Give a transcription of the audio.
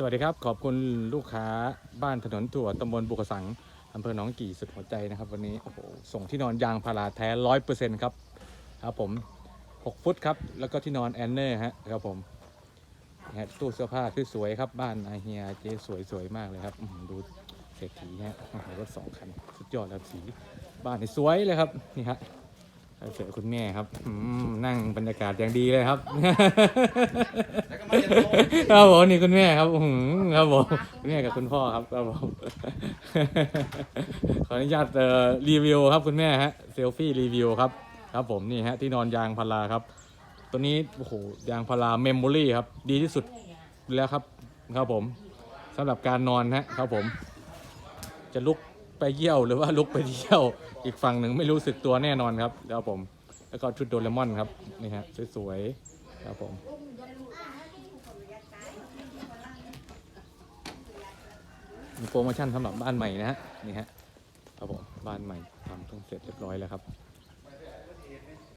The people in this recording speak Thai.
สวัสดีครับ ขอบคุณลูกค้าบ้านถนนถั่วตำบลบุกสังอำเภอหนองกี่สุดหัวใจนะครับวันนี้โอ้โหส่งที่นอนยางพาราแท้ร้อยเปอร์เซ็นต์ครับครับผม6ฟุตครับ แล้วก็ที่นอนแอนเนอร์ฮะครับผมฮะตู้เสื้อผ้าที่สวยครับบ้านอาเฮียเจ๊สวยสวยมากเลยครับดูเศรษฐีฮะรถสองคัน สุดยอดครับสีบ้านนี่สวยเลยครับนี่ฮะ เสือคุณแม่ครับอืมนั่งบรรยากาศอย่างดีเลยครับครับผมนี่คุณแม่ครับอื้อหือครับผมคุณแม่กับคุณพ่อครับครับผมขออนุญาตเอ่อรีวิวครับคุณแม่ฮะเซลฟี่รีวิวครับครับผมนี่ฮะที่นอนยางพาราครับ ตัวนี้โอ้โหยางพาราเมมโมรี่ครับ ดีที่สุดแล้วครับครับผมสำหรับการนอนฮะครับผม จะลุก ไปเยี่ยวหรือว่าลุกไปเที่ยว อีกฝั่งหนึ่งไม่รู้สึกตัวแน่นอนครับแล้วผม แล้วก็ชุดโดเรมอนครับนี่ฮะสวยๆครับผมมีโปรโมชั่นสำหรับบ้านใหม่นะฮะนี่ฮะครับผมบ้านใหม่ทำเพิ่งเสร็จเรียบร้อยแล้วครับ